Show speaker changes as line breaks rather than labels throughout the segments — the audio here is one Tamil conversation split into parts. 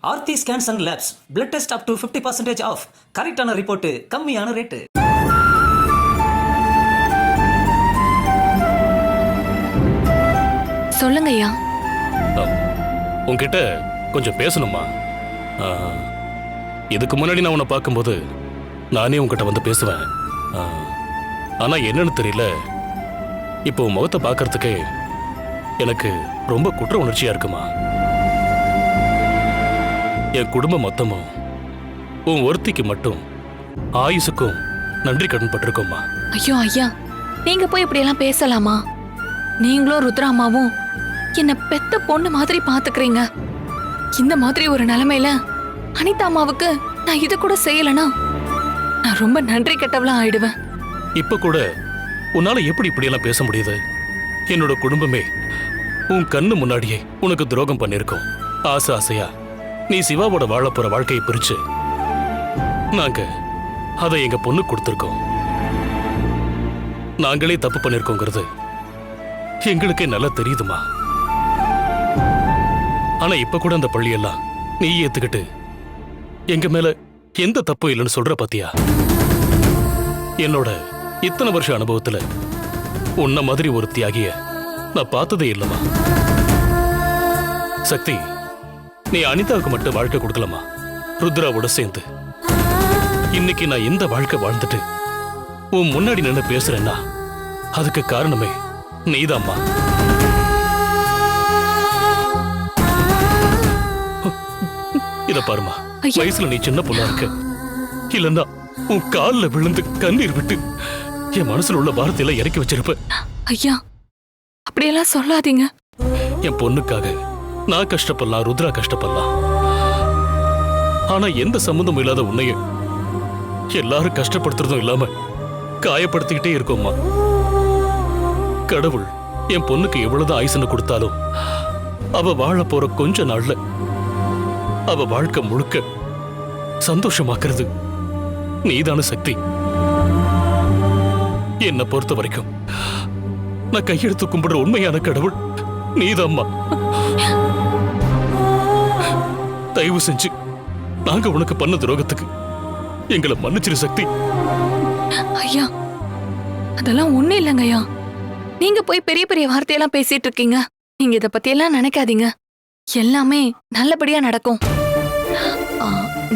Aarthi scans and labs blood test up to fifty percentage off கரெக்டான ரிப்போர்ட்டு கம்மியான ரேட்டு
சொல்லுங்க ஐயா.
உன்கிட்ட கொஞ்சம் பேசணுமா? ஆ, இதுக்கு முன்னாடி நான் உன்னை பார்க்கும்போது நானே உன்கிட்ட வந்து பேசுவேன். ஆ, ஆனா என்னன்னு தெரியல. இப்போ உன் முகத்தை பார்க்கறதுக்கே எனக்கு ரொம்ப குற்ற உணர்ச்சியா இருக்குமா? என் குடும்பம் மொத்தமும் உன் ஒருத்திக்கு மட்டும் ஆயுசுக்கும் நன்றி கடன் பட்டிருக்கோம்மா.
ஐயோ ஐயா நீங்க போய் இப்படி எல்லாம் பேசலாமா? நீங்களும் ருத்ராமாவும் என்ன பெத்த பொண்ணு மாதிரி பாத்துக்கிறீங்க இந்த மாதிரி ஒரு நிலைமையில அனிதா அம்மாவுக்கு நான் இது கூட செய்யலனா நான் ரொம்ப நன்றி கெட்டவளா ஆயிடுவேன்.
இப்ப கூட உன்னால எப்படி இப்படியெல்லாம் பேச முடியுது? என்னோட குடும்பமே உன் கண்ணு முன்னாடியே உனக்கு துரோகம் பண்ணிருக்கோம் ஆசை ஆசையா? நீ சிவாவோட வாழப்போற வாழ்க்கையை பிரிச்சு நாங்க அதை எங்க பொண்ணு கொடுத்துருக்கோம். நாங்களே தப்பு பண்ணிருக்கோங்கிறது எங்களுக்கே நல்லா தெரியுதுமா? ஆனா இப்ப கூட அந்த பள்ளியெல்லாம் நீ ஏத்துக்கிட்டு எங்க மேல எந்த தப்பும் இல்லைன்னு சொல்ற பாத்தியா? என்னோட இத்தனை வருஷ அனுபவத்துல உன்ன மாதிரி ஒரு தியாகிய நான் பார்த்ததே இல்லைமா சக்தி நீ அனிதாவுக்கு மட்டும் வாழ்க்கை கொடுக்கலாமா ருத்ராவோட சேர்ந்து. இன்னைக்கு நான் இந்த வாழ்க்கை வாழ்ந்துட்டு உன் முன்னாடி நின்று பேசுறேன்னா அதுக்கு காரணமே நீதாம்மா. இத பாருமா. வயசுல நீ சின்ன பொண்ணா இருக்க. இல்லன்னா உன் கால்ல விழுந்து கண்ணீர் விட்டு என் மனசுல உள்ள பாரத்தையெல்லாம் இறக்கி வச்சிருப்ப.
ஐயா அப்படியெல்லாம் சொல்லாதீங்க.
என் பொண்ணுக்காக நான் கஷ்டப்படலாம் ருத்ரா கஷ்டப்படலாம் ஆனா எந்த சம்மந்தமும் இல்லாத உன்னைய எல்லாரும் கஷ்டப்படுத்துறதும் இல்லாம காயப்படுத்திக்கிட்டே இருக்கோம்மா. கடவுள் என் பொண்ணுக்கு எவ்வளவுதான் ஆயுசன்னு கொடுத்தாலும் அவ வாழ போற கொஞ்ச நாள்ல அவ வாழ்க்கை முழுக்க சந்தோஷமாக்குறது நீதான சக்தி. என்னை பொறுத்த வரைக்கும் நான் கையெடுத்து கும்பிடுற உண்மையான கடவுள் நீதாம்மா. தயவு செஞ்சு நாங்க உனக்கு பண்ண துரோகத்துக்கு எங்களை மன்னிச்சிரு சக்தி.
ஐயா அதெல்லாம் ஒண்ணு இல்லைங்க ஐயா. நீங்க போய் பெரிய பெரிய வார்த்தையெல்லாம் பேசிட்டு இருக்கீங்க. நீங்க இத பத்தி எல்லாம் நினைக்காதீங்க. எல்லாமே நல்லபடியா நடக்கும்.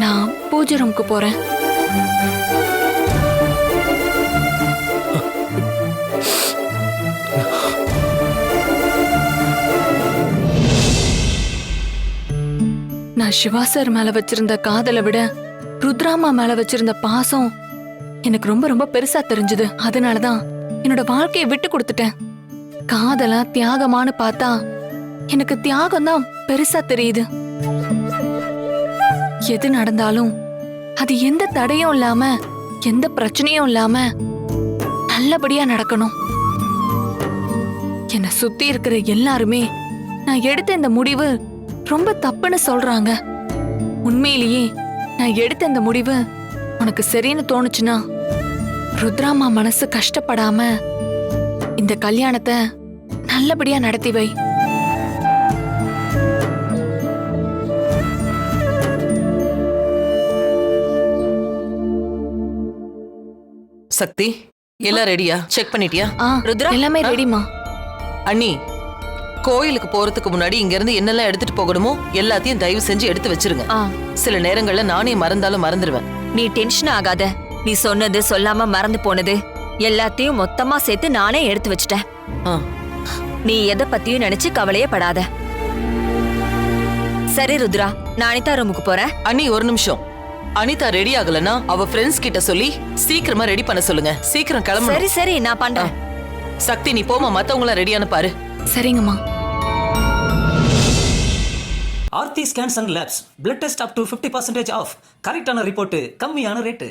நான் பூஜை ரூமுக்கு போறேன். சிவா சார் மேல வச்சிருந்த காதலை விட ருத்ராமா மேல வச்சிருந்த பாசம் எனக்கு ரொம்ப ரொம்ப பெருசா தெரிஞ்சது. அதனாலதான் என்னோட வாழ்க்கையை விட்டு கொடுத்துட்டேன். காதலா தியாகமான்னு பார்த்தா எனக்கு தியாகம் தான் பெருசா தெரியுது. எது நடந்தாலும் அது எந்த தடையும் இல்லாம எந்த பிரச்சனையும் இல்லாம நல்லபடியா நடக்கணும். என்னை சுத்தி இருக்கிற எல்லாருமே நான் எடுத்த இந்த முடிவு ரொம்ப தப்புன்னு சொல்றாங்க. உண்மையிலேயே நான் எடுத்த இந்த முடிவு உனக்கு சரின்னு தோணுச்சுன்னா ருத்ராமா மனசு கஷ்டப்படாம இந்த கல்யாணத்தை நல்லபடியா நடத்தி வை.
சக்தி எல்லாம் ரெடியா செக் பண்ணிட்டியா? ருத்ரா?
எல்லாமே? ரெடிமா
அண்ணி கோயிலுக்கு போறதுக்கு முன்னாடி இங்க இருந்து என்னெல்லாம் எடுத்துட்டு போகணுமோ எல்லாத்தையும் தயவு செஞ்சு எடுத்து வச்சிருங்க.
ஆ.
சில நேரங்கள்ல நானே மறந்தாலும் மறந்துடுவேன்
நீ டென்ஷன் ஆகாத. நீ சொன்னது சொல்லாம மறந்து போனது எல்லாத்தையும் மொத்தமா சேர்த்து நானே எடுத்து வச்சிட்டேன்.
ஆ,
நீ எதை பத்தியும் நினைச்சு கவலையே படாத. சரி ருத்ரா நான் அனிதா ரூமுக்கு போறேன்.
அண்ணி ஒரு நிமிஷம். அனிதா ரெடி ஆகலன்னா அவ ஃப்ரெண்ட்ஸ் கிட்ட சொல்லி சீக்கிரமா ரெடி பண்ண சொல்லுங்க. சீக்கிரம்
சரி
கிளம்பணும்.
சரி நான் பண்றேன்.
சக்தி நீ போமா மத்தவங்கள ரெடியான பாரு.
சரிங்கம்மா.
Aarthi scans and labs blood test up to fifty percentage off கரெக்டான ரிப்போர்ட்டு கம்மியான ரேட்டு